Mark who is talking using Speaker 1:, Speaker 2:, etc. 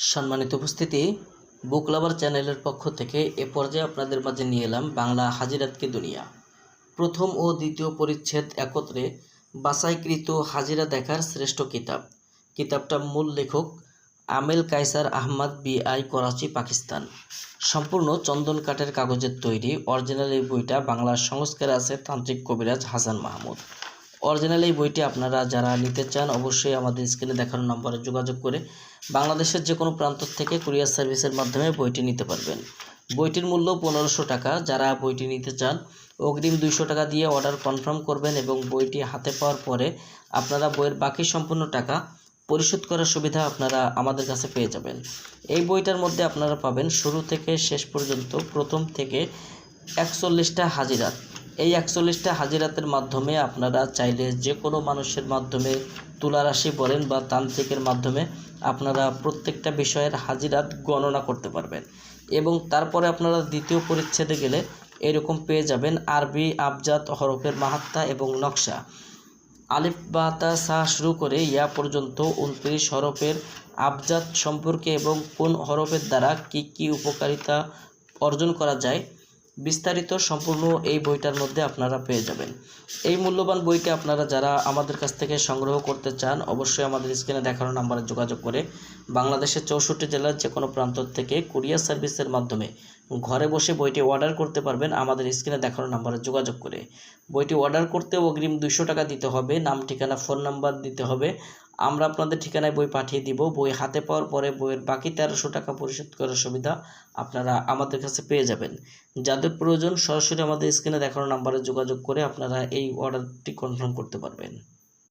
Speaker 1: সম্মানিত উপস্থিতি, বুক লাভার চ্যানেলের পক্ষ থেকে এ পর্যায়ে আপনাদের মাঝে নিয়ে এলাম বাংলা হাজিরাতকে দুনিয়া। প্রথম ও দ্বিতীয় পরিচ্ছেদ একত্রে বাছাইকৃত হাজিরা দেখার শ্রেষ্ঠ কিতাব। কিতাবটা মূল লেখক আমেল কায়সার আহমদ বিআই করাচি, পাকিস্তান। সম্পূর্ণ চন্দন কাঠের কাগজের তৈরি, অরিজিনাল এই বইটা বাংলার সংস্কারে আছে তান্ত্রিক কবিরাজ হাসান মাহমুদ। অরিজিনাল এই বইটি আপনারা যারা নিতে চান, অবশ্যই আমাদের স্ক্রিনে দেখানো নম্বরে যোগাযোগ করে বাংলাদেশের যে কোনো প্রান্ত থেকে কুরিয়ার সার্ভিসের মাধ্যমে বইটি নিতে পারবেন। বইটির মূল্য পনেরোশো টাকা। যারা বইটি নিতে চান, অগ্রিম দুইশো টাকা দিয়ে অর্ডার কনফার্ম করবেন এবং বইটি হাতে পাওয়ার পরে আপনারা বইয়ের বাকি সম্পূর্ণ টাকা পরিশোধ করার সুবিধা আপনারা আমাদের কাছে পেয়ে যাবেন। এই বইটার মধ্যে আপনারা পাবেন শুরু থেকে শেষ পর্যন্ত প্রথম থেকে একচল্লিশটা হাজিরাত এই একচল্লিশটা হাজিরাতের মাধ্যমে আপনারা চাইলে যে কোনো মানুষের মাধ্যমে তুলা রাশি বলেন বা তান্ত্রিকের মাধ্যমে আপনারা প্রত্যেকটা বিষয়ের হাজিরাত গণনা করতে পারবেন। এবং তারপরে আপনারা দ্বিতীয় পরিচ্ছেদে গেলে এরকম পেয়ে যাবেন আরবি আবজাত হরফের মাহাত্মা এবং নকশা। আলিফ, বা, তা, সা শুরু করে ইয়া পর্যন্ত উনত্রিশ হরফের আবজাত সম্পর্কে এবং কোন হরফের দ্বারা কি কি উপকারিতা অর্জন করা যায় বিস্তারিত সম্পূর্ণ এই বইটার মধ্যে আপনারা পেয়ে যাবেন। এই মূল্যবান বইটি আপনারা যারা আমাদের কাছ থেকে সংগ্রহ করতে চান, অবশ্যই আমাদের স্ক্রিনে দেখানো নাম্বারে যোগাযোগ করে বাংলাদেশের চৌষট্টি জেলার যে কোনো প্রান্ত থেকে কুরিয়ার সার্ভিসের মাধ্যমে ঘরে বসে বইটি অর্ডার করতে পারবেন আমাদের স্ক্রিনে দেখানো নাম্বারে যোগাযোগ করে। বইটি অর্ডার করতে অগ্রিম দুইশো টাকা দিতে হবে, নাম, ঠিকানা, ফোন নাম্বার দিতে হবে। আমরা আপনাদের ঠিকানায় বই পাঠিয়ে দিব। বই হাতে পাওয়ার পরে বইয়ের বাকি তেরোশো টাকা পরিশোধ করার সুবিধা আপনারা আমাদের কাছে পেয়ে যাবেন। যাদের প্রয়োজন সরাসরি আমাদের স্ক্রিনে দেখানো নাম্বারে যোগাযোগ করে আপনারা এই অর্ডারটি কনফার্ম করতে পারবেন।